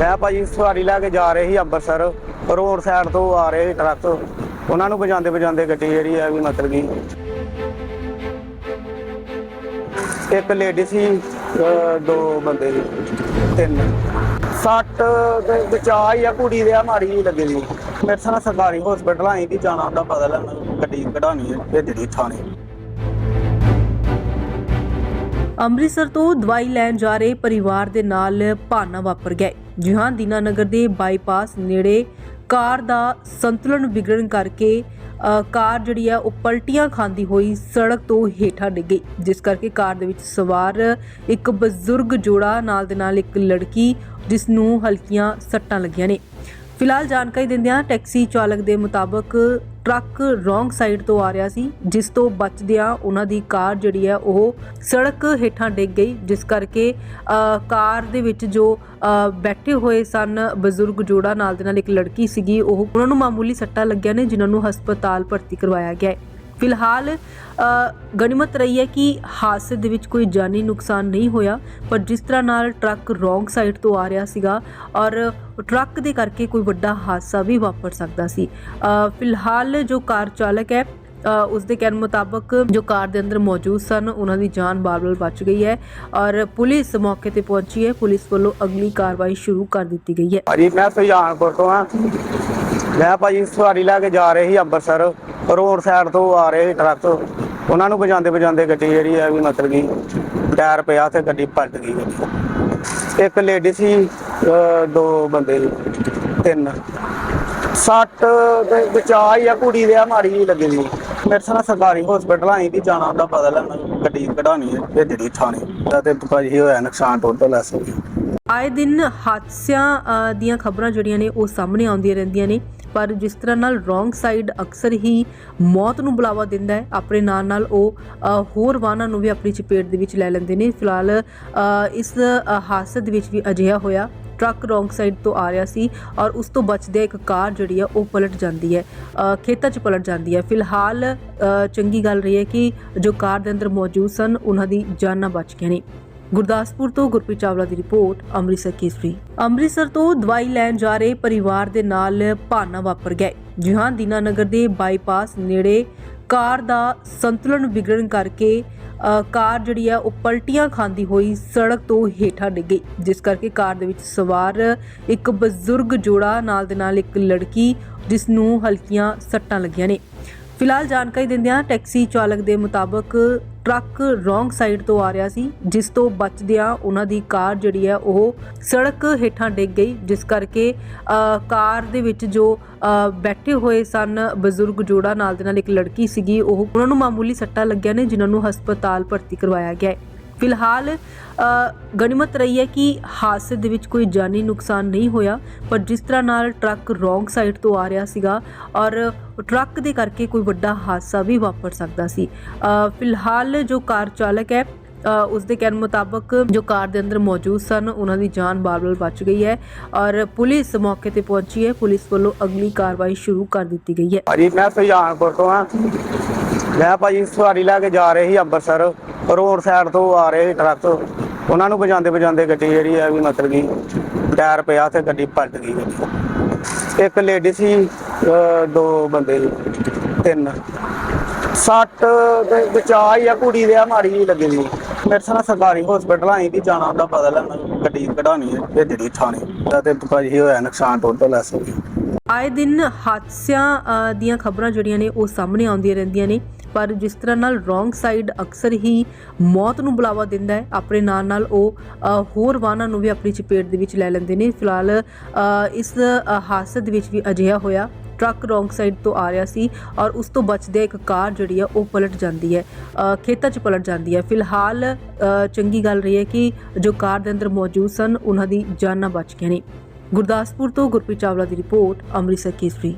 ਮੈਂ ਭਾਜੀ ਸਵਾਰੀ ਲੈ ਕੇ ਜਾ ਰਹੇ ਸੀ ਅੰਮ੍ਰਿਤਸਰ ਰੋਡ ਸਾਈਡ ਤੋਂ ਆ ਰਹੇ ਸੀ ਟਰੱਕ। ਉਹਨਾਂ ਨੂੰ ਵਜਾਉਂਦੇ ਵਜਾਉਂਦੇ ਗੱਡੀ ਜਿਹੜੀ ਹੈ ਵੀ ਮਤਲਬ ਕਿ ਇੱਕ ਲੇਡੀ ਸੀ ਦੋ ਬੰਦੇ ਸੀ, ਤਿੰਨ। ਸੱਟ ਦੇ ਬਚਾ ਹੀ ਆ, ਕੁੜੀ ਦੇ ਆ, ਮਾੜੀ ਜਿਹੀ ਲੱਗੀ ਸੀ। ਮੇਰੇ ਸਾਹ ਸਰਕਾਰੀ ਹਸਪੀਟਲ ਆਈ ਦੀ ਜਾਣਾ ਉਹਦਾ ਪਤਾ ਲੈਣਾ ਗੱਡੀ ਕਢਾਣੀ ਹੈ ਭੇਜਣੀ ਥਾਣੇ। ਅੰਮ੍ਰਿਤਸਰ ਤੋਂ ਦਵਾਈ ਲੈਣ ਜਾ ਰਹੇ ਪਰਿਵਾਰ ਦੇ ਨਾਲ ਭਾਨਾ ਵਾਪਰ ਗਿਆ ਜਿਹਾਂ ਜੀ ਹਾਂ ਦੀਨਾਨਗਰ ਦੇ ਬਾਈਪਾਸ ਨੇੜੇ ਕਾਰ ਦਾ ਸੰਤੁਲਨ ਵਿਗੜਨ ਕਰਕੇ ਕਾਰ ਜਿਹੜੀ ਆ, ਉਹ ਪਲਟੀਆਂ ਖਾਂਦੀ ਹੋਈ ਸੜਕ ਤੋਂ ਹੇਠਾਂ ਡਿੱਗ ਗਈ। ਜਿਸ ਕਰਕੇ ਕਾਰ ਦੇ ਵਿੱਚ ਸਵਾਰ ਇੱਕ ਬਜ਼ੁਰਗ ਜੋੜਾ, ਨਾਲ ਦੇ ਨਾਲ ਇੱਕ ਲੜਕੀ, ਜਿਸ ਨੂੰ ਹਲਕੀਆਂ ਸੱਟਾਂ ਲੱਗੀਆਂ ਨੇ। ਫਿਲਹਾਲ ਜਾਣਕਾਰੀ ਦਿੰਦਿਆਂ ਟੈਕਸੀ ਚਾਲਕ ਦੇ ਮੁਤਾਬਕ ਟਰੱਕ ਰੋਂਗ ਸਾਈਡ ਤੋਂ ਆ ਰਿਹਾ ਸੀ, ਜਿਸ ਤੋਂ ਬਚਦਿਆਂ ਉਹਨਾਂ ਦੀ ਕਾਰ ਜਿਹੜੀ ਹੈ ਉਹ ਸੜਕ ਹੇਠਾਂ ਡਿੱਗ ਗਈ, ਜਿਸ ਕਰਕੇ ਕਾਰ ਦੇ ਵਿੱਚ ਜੋ ਬੈਠੇ ਹੋਏ ਸਨ ਬਜ਼ੁਰਗ ਜੋੜਾ ਨਾਲ ਦੇ ਨਾਲ ਇੱਕ ਲੜਕੀ ਸੀਗੀ, ਉਹ ਉਹਨਾਂ ਨੂੰ ਮਾਮੂਲੀ ਸੱਟਾਂ ਲੱਗਿਆ ਨੇ, ਜਿਨ੍ਹਾਂ ਨੂੰ ਹਸਪਤਾਲ ਭਰਤੀ ਕਰਵਾਇਆ ਗਿਆ ਹੈ। ਫਿਲਹਾਲ ਗਣਿਮਤ ਰਹੀ ਹੈ ਕਿ ਹਾਦਸੇ ਦੇ ਵਿੱਚ ਕੋਈ ਜਾਨੀ ਨੁਕਸਾਨ ਨਹੀਂ ਹੋਇਆ, ਪਰ ਜਿਸ ਤਰ੍ਹਾਂ ਨਾਲ ਟਰੱਕ ਰੋਂਗ ਸਾਈਡ ਤੋਂ ਆ ਰਿਹਾ ਸੀਗਾ ਔਰ ਟਰੱਕ ਦੇ ਕਰਕੇ ਕੋਈ ਵੱਡਾ ਹਾਦਸਾ ਵੀ ਵਾਪਰ ਸਕਦਾ ਸੀ। ਫਿਲਹਾਲ ਜੋ ਕਾਰ ਚਾਲਕ ਹੈ ਉਸ ਦੇ ਕਹਿਣ ਮੁਤਾਬਕ ਜੋ ਕਾਰ ਦੇ ਅੰਦਰ ਮੌਜੂਦ ਸਨ, ਉਹਨਾਂ ਦੀ ਜਾਨ ਬਾਲ-ਬਾਲ ਬਚ ਗਈ ਹੈ ਔਰ ਪੁਲਿਸ ਮੌਕੇ ਤੇ ਪਹੁੰਚੀ ਹੈ। ਪੁਲਿਸ ਵੱਲੋਂ ਅਗਲੀ ਕਾਰਵਾਈ ਸ਼ੁਰੂ ਕਰ ਦਿੱਤੀ ਗਈ ਹੈ। ਭਾਜੀ, ਮੈਂ ਸੁਜਾਨਪੁਰ ਤੋਂ ਆ ਮੈਂ ਭਾਜੀ ਸਵਾਰੀ ਲੈ ਕੇ ਜਾ ਰਹੇ ਸੀ ਅੰਮ੍ਰਿਤਸਰ। ਰੋਡ ਸਾਈਡ ਤੋਂ ਆ ਰਹੇ ਸੀ ਟਰੱਕ। ਉਹਨਾਂ ਨੂੰ ਵਜਾਉਂਦੇ ਵਜਾਉਂਦੇ ਗੱਡੀ ਜਿਹੜੀ ਹੈ ਵੀ ਮਤਲਬ ਕਿ ਟਾਇਰ ਪਿਆ ਤੇ ਗੱਡੀ ਪਲਟ ਗਈ। ਗੱਡੀ। ਇੱਕ ਲੇਡੀ ਸੀ ਅਹ ਦੋ ਬੰਦੇ ਸੀ ਤਿੰਨ। ਸੱਟ ਦੇ ਬਚਾ ਹੀ ਆ ਕੁੜੀ ਦੇ ਆ ਮਾੜੀ ਜਿਹੀ ਲੱਗੀ ਸੀ। ਮੇਰੇ ਸਾਹ ਸਰਕਾਰੀ ਹਸਪੀਟਲ ਆਈ ਦੀ ਜਾਣਾ ਉਹਦਾ ਪਤਾ ਲੈਣਾ ਗੱਡੀ ਕਢਾਣੀ ਹੈ ਭੇਜਣੀ ਥਾਣੇ। ਤੇ ਭਾਜੀ ਹੋਇਆ ਨੁਕਸਾਨ ਟੋਟਲ ਐ ਸੋ ਆਏ ਦਿਨ ਹਾਦਸਿਆਂ ਅ, ਦੀਆਂ ਖਬਰਾਂ ਜਿਹੜੀਆਂ ਨੇ ਉਹ ਸਾਹਮਣੇ ਆਉਂਦੀਆਂ ਰਹਿੰਦੀਆਂ ਨੇ। ਪਰ ਜਿਸ ਤਰ੍ਹਾਂ ਨਾਲ ਰੋਂਗ ਸਾਈਡ ਅਕਸਰ ਹੀ ਮੌਤ ਨੂੰ ਬੁਲਾਵਾ ਦਿੰਦਾ ਹੈ ਆਪਣੇ ਨਾਲ ਨਾਲ ਉਹ ਅ, ਹੋਰ ਵਾਹਨਾਂ ਨੂੰ ਵੀ ਆਪਣੀ ਚਪੇਟ ਦੇ ਵਿੱਚ ਲੈ ਲੈਂਦੇ ਨੇ। ਫਿਲਹਾਲ ਅ, ਇਸ ਅ, ਹਾਦਸੇ ਦੇ ਵਿੱਚ ਵੀ ਅਜਿਹਾ ਹੋਇਆ। ਟਰੱਕ ਰੋਂਗ ਸਾਈਡ ਤੋਂ ਆ ਰਿਹਾ ਸੀ ਔਰ ਉਸ ਤੋਂ ਬਚਦੇ ਇੱਕ ਕਾਰ ਜਿਹੜੀ ਆ, ਉਹ ਪਲਟ ਜਾਂਦੀ ਹੈ। ਖੇਤਾਂ 'ਚ ਪਲਟ ਜਾਂਦੀ ਹੈ। ਫਿਲਹਾਲ ਚੰਗੀ ਗੱਲ ਰਹੀ ਹੈ ਕਿ ਜੋ ਕਾਰ ਦੇ ਅੰਦਰ ਮੌਜੂਦ ਸਨ, ਉਹਨਾਂ ਦੀ ਜਾਨਾਂ ਬਚ ਗਈਆਂ ਨੇ। ਗੁਰਦਾਸਪੁਰ ਤੋਂ ਗੁਰਪ੍ਰੀਤ ਚਾਵਲਾ ਦੀ ਰਿਪੋਰਟ, ਅੰਮ੍ਰਿਤਸਰ ਕੇਸਰੀ। ਅੰਮ੍ਰਿਤਸਰ ਤੋਂ ਦਵਾਈ ਲੈਣ ਜਾ ਰਹੇ ਪਰਿਵਾਰ ਦੇ ਨਾਲ ਭਾਨਾ ਵਾਪਰ ਗਿਆ ਹੈ। ਜੀ ਹਾਂ ਦੀਨਾਨਗਰ ਦੇ ਬਾਈਪਾਸ ਨੇੜੇ ਕਾਰ ਦਾ ਸੰਤੁਲਨ ਵਿਗੜਨ ਕਰਕੇ ਕਾਰ ਜਿਹੜੀ ਆ, ਉਹ ਪਲਟੀਆਂ ਖਾਂਦੀ ਹੋਈ ਸੜਕ ਤੋਂ ਹੇਠਾਂ ਡਿੱਗ। ਗਈ ਜਿਸ ਕਰਕੇ ਕਾਰ ਦੇ ਵਿੱਚ ਸਵਾਰ ਇੱਕ ਬਜ਼ੁਰਗ ਜੋੜਾ, ਨਾਲ ਦੇ ਨਾਲ ਇੱਕ ਲੜਕੀ, ਜਿਸ ਨੂੰ ਹਲਕੀਆਂ ਸੱਟਾਂ ਲੱਗੀਆਂ ਨੇ। ਫਿਲਹਾਲ ਜਾਣਕਾਰੀ ਦਿੰਦਿਆਂ ਟੈਕਸੀ ਚਾਲਕ ਦੇ ਮੁਤਾਬਕ ਟਰੱਕ ਰੋਂਗ ਸਾਈਡ ਤੋਂ ਆ ਰਿਹਾ ਸੀ, ਜਿਸ ਤੋਂ ਬਚਦਿਆਂ ਉਹਨਾਂ ਦੀ ਕਾਰ ਜਿਹੜੀ ਹੈ ਉਹ ਸੜਕ ਹੇਠਾਂ ਡਿੱਗ ਗਈ, ਜਿਸ ਕਰਕੇ ਕਾਰ ਦੇ ਵਿੱਚ ਜੋ ਬੈਠੇ ਹੋਏ ਸਨ ਬਜ਼ੁਰਗ ਜੋੜਾ ਨਾਲ ਦੇ ਨਾਲ ਇੱਕ ਲੜਕੀ ਸੀਗੀ, ਉਹ ਉਹਨਾਂ ਨੂੰ ਮਾਮੂਲੀ ਸੱਟਾਂ ਲੱਗਿਆ ਨੇ, ਜਿਨ੍ਹਾਂ ਨੂੰ ਹਸਪਤਾਲ ਭਰਤੀ ਕਰਵਾਇਆ ਗਿਆ ਹੈ। ਫਿਲਹਾਲ ਗਣਿਮਤ ਰਹੀ ਹੈ ਕਿ ਹਾਦਸੇ ਦੇ ਵਿੱਚ ਕੋਈ ਜਾਨੀ ਨੁਕਸਾਨ ਨਹੀਂ ਹੋਇਆ ਪਰ ਜਿਸ ਤਰ੍ਹਾਂ ਨਾਲ ਟਰੱਕ ਰੋਂਗ ਸਾਈਡ ਤੋਂ ਆ ਰਿਹਾ ਸੀਗਾ ਔਰ ਟਰੱਕ ਦੇ ਕਰਕੇ ਕੋਈ ਵੱਡਾ ਹਾਦਸਾ ਵੀ ਵਾਪਰ ਸਕਦਾ ਸੀ। ਫਿਲਹਾਲ ਜੋ ਕਾਰ ਚਾਲਕ ਹੈ ਅ, ਉਸ ਦੇ ਕਹਿਣ ਮੁਤਾਬਕ ਜੋ ਕਾਰ ਦੇ ਅੰਦਰ ਮੌਜੂਦ ਸਨ ਉਹਨਾਂ ਦੀ ਜਾਨ ਬਾਲ-ਬਾਲ ਬਚ ਗਈ ਹੈ ਔਰ ਪੁਲਿਸ ਮੌਕੇ ਤੇ ਪਹੁੰਚੀ ਹੈ। ਪੁਲਿਸ ਵੱਲੋਂ ਅਗਲੀ ਕਾਰਵਾਈ ਸ਼ੁਰੂ ਕਰ ਦਿੱਤੀ ਗਈ ਹੈ। ਭਾਜੀ ਮੈਂ ਸੁਜਾਨਪੁਰ ਤੋਂ ਆ ਮੈਂ ਭਾਜੀ ਸਵਾਰੀ ਲੈ ਕੇ ਜਾ ਰਹੇ ਸੀ ਅੰਮ੍ਰਿਤਸਰ। ਰੋਡ ਸਾਈਡ ਤੋਂ ਆ ਰਹੇ ਟਰੱਕ ਉਹਨਾਂ ਨੂੰ ਵਜਾਉਂਦੇ ਵਜਾਉਂਦੇ ਗੱਡੀ ਜਿਹੜੀ ਹੈ ਵੀ ਮਤਲਬ ਕਿ ਟਾਇਰ ਪਿਆ ਤੇ ਗੱਡੀ ਪਲਟ ਗਈ। ਗੱਡੀ। ਇੱਕ ਲੇਡੀ ਸੀ ਦੋ ਬੰਦੇ ਤਿੰਨ। ਸੱਟ ਦੇ ਬਚਾ ਹੀ ਆ, ਕੁੜੀ ਦੇ ਆ, ਮਾੜੀ ਜਿਹੀ ਲੱਗੀ ਸੀ। ਮੇਰੇ ਸਾਹ ਸਰਕਾਰੀ ਹਸਪੀਟਲ ਆਈ ਦੀ ਜਾਣਾ, ਉਹਦਾ ਪਤਾ ਲੈਣਾ ਗੱਡੀ ਕਢਾਣੀ ਹੈ, ਭੇਜਣੀ ਥਾਣੇ। ਤੇ ਭਾਜੀ ਹੋਇਆ ਨੁਕਸਾਨ ਟੋਟਲ ਐ ਆਏ ਦਿਨ ਹਾਦਸਿਆਂ ਦੀਆਂ ਖਬਰਾਂ ਜਿਹੜੀਆਂ ਨੇ ਉਹ ਸਾਹਮਣੇ ਆਉਂਦੀਆਂ ਰਹਿੰਦੀਆਂ ਨੇ। ਪਰ ਜਿਸ ਤਰ੍ਹਾਂ ਨਾਲ ਰੋਂਗ ਸਾਈਡ ਅਕਸਰ ਹੀ ਮੌਤ ਨੂੰ ਬੁਲਾਵਾ ਦਿੰਦਾ ਹੈ, ਆਪਣੇ ਨਾਲ ਨਾਲ ਉਹ ਹੋਰ ਵਾਹਨਾਂ ਨੂੰ ਵੀ ਆਪਣੀ ਚਪੇਟ ਦੇ ਵਿੱਚ ਲੈ ਲੈਂਦੇ ਨੇ। ਫਿਲਹਾਲ ਇਸ ਹਾਦਸੇ ਦੇ ਵਿੱਚ ਵੀ ਅਜਿਹਾ ਹੋਇਆ। ਟਰੱਕ ਰੋਂਗ ਸਾਈਡ ਤੋਂ ਆ ਰਿਹਾ ਸੀ ਔਰ ਉਸ ਤੋਂ ਬਚਦੇ ਇੱਕ ਕਾਰ ਜਿਹੜੀ ਆ, ਉਹ ਪਲਟ ਜਾਂਦੀ ਹੈ। ਖੇਤਾਂ 'ਚ ਪਲਟ ਜਾਂਦੀ ਹੈ। ਫਿਲਹਾਲ ਚੰਗੀ ਗੱਲ ਰਹੀ ਹੈ ਕਿ ਜੋ ਕਾਰ ਦੇ ਅੰਦਰ ਮੌਜੂਦ ਸਨ, ਉਹਨਾਂ ਦੀ ਜਾਨਾਂ ਬਚ ਗਈਆਂ ਨੇ। ਗੁਰਦਾਸਪੁਰ ਤੋਂ ਗੁਰਪ੍ਰੀਤ ਚਾਵਲਾ ਦੀ ਰਿਪੋਰਟ, ਅੰਮ੍ਰਿਤਸਰ ਕੇਸਰੀ।